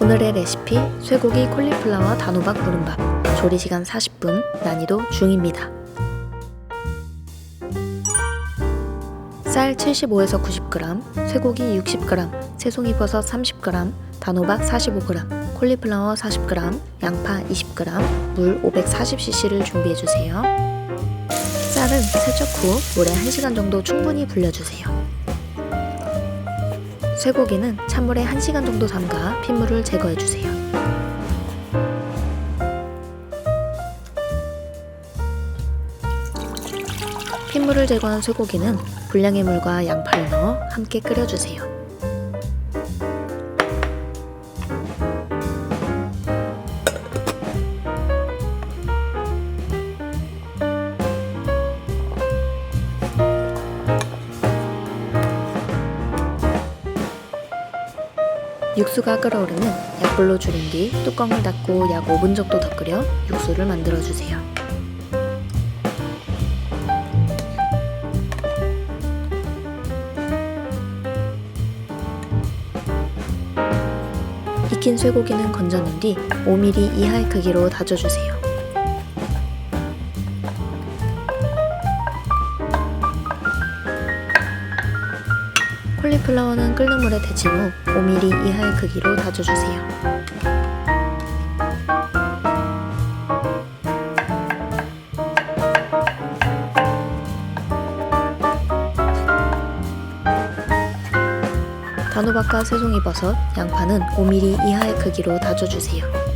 오늘의 레시피 쇠고기 콜리플라워 단호박 누른밥 조리 시간 40분 난이도 중입니다. 쌀 75에서 90g, 쇠고기 60g, 새송이버섯 30g, 단호박 45g, 콜리플라워 40g, 양파 20g, 물 540cc를 준비해주세요. 쌀은 세척 후 물에 1시간 정도 충분히 불려주세요. 쇠고기는 찬물에 1시간 정도 담가 핏물을 제거해주세요. 핏물을 제거한 쇠고기는 불량의 물과 양파를 넣어 함께 끓여주세요. 육수가 끓어오르면 약불로 줄인 뒤 뚜껑을 닫고 약 5분 정도 더 끓여 육수를 만들어 주세요. 익힌 쇠고기는 건져낸 뒤 5mm 이하의 크기로 다져주세요. 콜리플라워는 끓는 물에 데친 후 5mm 이하의 크기로 다져주세요. 단호박과 새송이버섯, 양파는 5mm 이하의 크기로 다져주세요.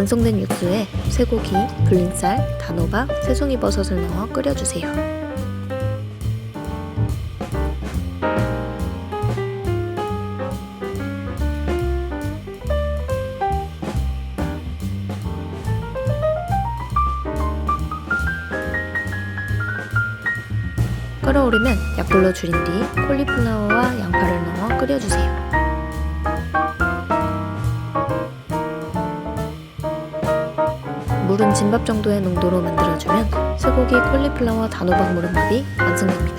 완성된 육수에 쇠고기, 불린쌀, 단호박, 새송이버섯을 넣어 끓여주세요. 끓어오르면 약불로 줄인 뒤 콜리플라워와 양파를 넣어 끓여주세요. 물은 진밥 정도의 농도로 만들어주면 쇠고기 콜리플라워 단호박 무른밥이 완성됩니다.